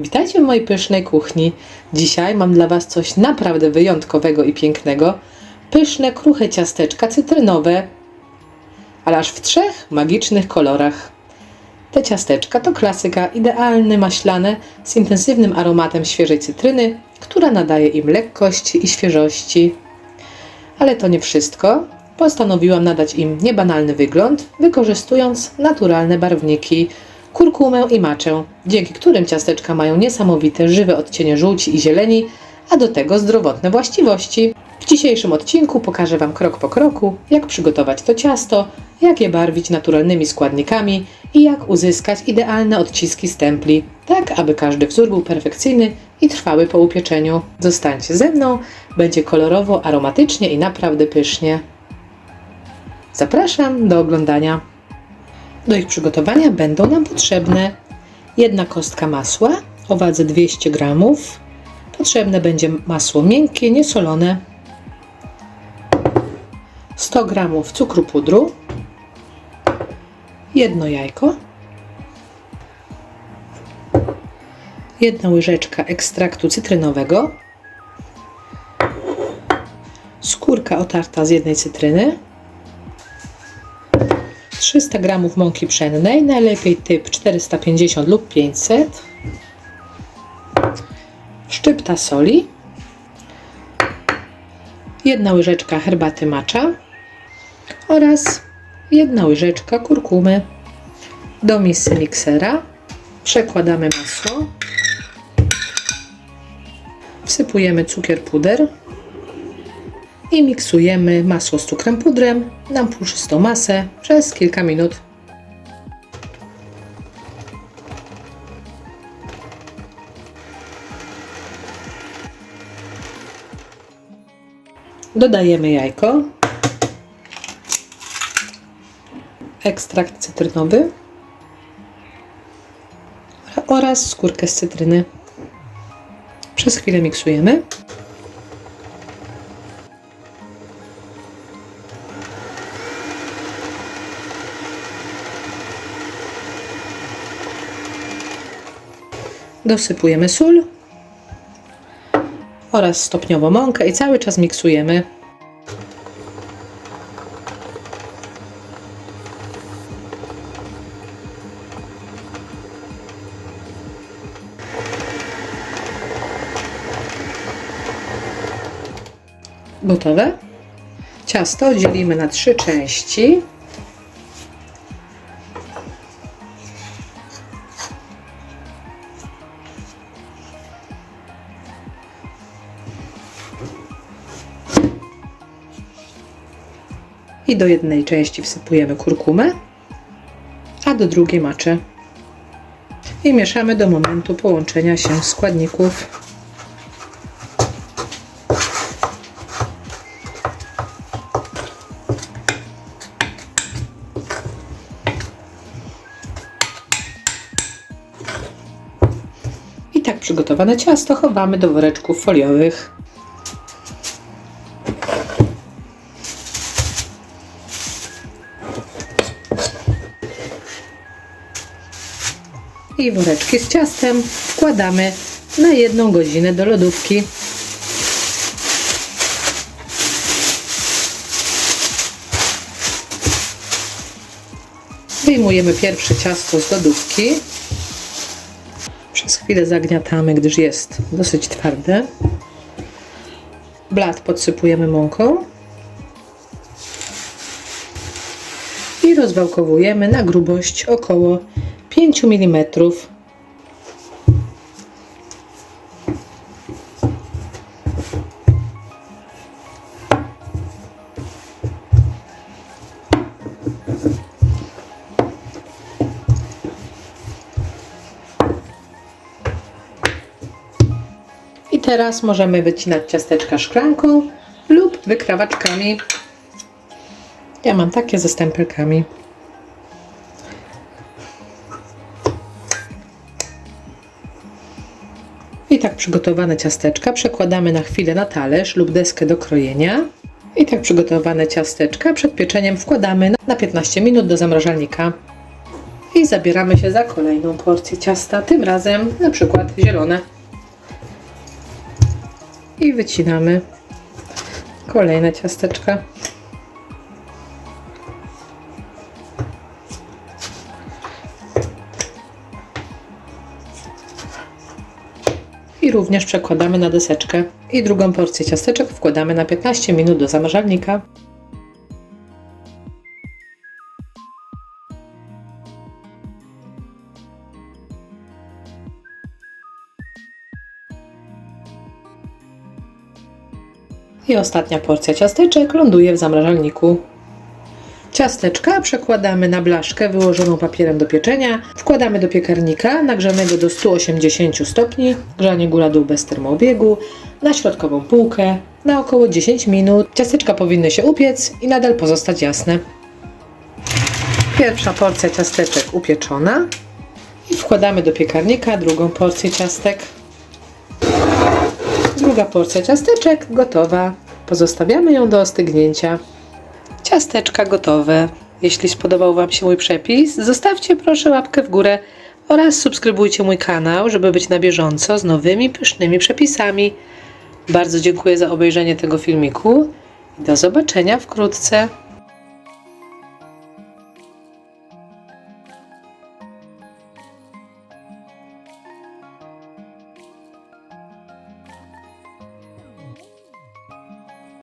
Witajcie w mojej pysznej kuchni. Dzisiaj mam dla Was coś naprawdę wyjątkowego i pięknego. Pyszne, kruche ciasteczka cytrynowe, ale aż w trzech magicznych kolorach. Te ciasteczka to klasyka, idealne, maślane, z intensywnym aromatem świeżej cytryny, która nadaje im lekkości i świeżości. Ale to nie wszystko. Postanowiłam nadać im niebanalny wygląd, wykorzystując naturalne barwniki, kurkumę i maczę, dzięki którym ciasteczka mają niesamowite, żywe odcienie żółci i zieleni, a do tego zdrowotne właściwości. W dzisiejszym odcinku pokażę Wam krok po kroku, jak przygotować to ciasto, jak je barwić naturalnymi składnikami i jak uzyskać idealne odciski stempli, tak aby każdy wzór był perfekcyjny i trwały po upieczeniu. Zostańcie ze mną, będzie kolorowo, aromatycznie i naprawdę pysznie. Zapraszam do oglądania. Do ich przygotowania będą nam potrzebne jedna kostka masła o wadze 200 g. Potrzebne będzie masło miękkie, niesolone, 100 g cukru pudru, jedno jajko, jedna łyżeczka ekstraktu cytrynowego, skórka otarta z jednej cytryny, 300 g mąki pszennej, najlepiej typ 450 lub 500, szczypta soli, jedna łyżeczka herbaty matcha oraz jedna łyżeczka kurkumy. Do misy miksera. Przekładamy masło, wsypujemy cukier puder i miksujemy masło z cukrem pudrem na puszystą masę przez kilka minut. Dodajemy jajko, ekstrakt cytrynowy oraz skórkę z cytryny. Przez chwilę miksujemy. Dosypujemy sól oraz stopniowo mąkę i cały czas miksujemy. Gotowe. Ciasto dzielimy na trzy części. I do jednej części wsypujemy kurkumę, a do drugiej maczę. I mieszamy do momentu połączenia się składników. I tak przygotowane ciasto chowamy do woreczków foliowych. I woreczki z ciastem wkładamy na jedną godzinę do lodówki. Wyjmujemy pierwsze ciasto z lodówki. Przez chwilę zagniatamy, gdyż jest dosyć twarde. Blat podsypujemy mąką. I rozwałkowujemy na grubość około 5 mm. I teraz możemy wycinać ciasteczka szklanką lub wykrawaczkami. Ja mam takie ze stempelkami. I tak przygotowane ciasteczka przekładamy na chwilę na talerz lub deskę do krojenia. I tak przygotowane ciasteczka przed pieczeniem wkładamy na 15 minut do zamrażalnika. I zabieramy się za kolejną porcję ciasta, tym razem na przykład zielone. I wycinamy kolejne ciasteczka. Również przekładamy na deseczkę. I drugą porcję ciasteczek wkładamy na 15 minut do zamrażalnika. I ostatnia porcja ciasteczek ląduje w zamrażalniku. Ciasteczka przekładamy na blaszkę wyłożoną papierem do pieczenia. Wkładamy do piekarnika nagrzanego do 180 stopni, grzanie góra-dół bez termoobiegu, na środkową półkę na około 10 minut. Ciasteczka powinny się upiec i nadal pozostać jasne. Pierwsza porcja ciasteczek upieczona i wkładamy do piekarnika drugą porcję ciastek. Druga porcja ciasteczek gotowa. Pozostawiamy ją do ostygnięcia. Ciasteczka gotowe. Jeśli spodobał Wam się mój przepis, zostawcie proszę łapkę w górę oraz subskrybujcie mój kanał, żeby być na bieżąco z nowymi pysznymi przepisami. Bardzo dziękuję za obejrzenie tego filmiku i do zobaczenia wkrótce.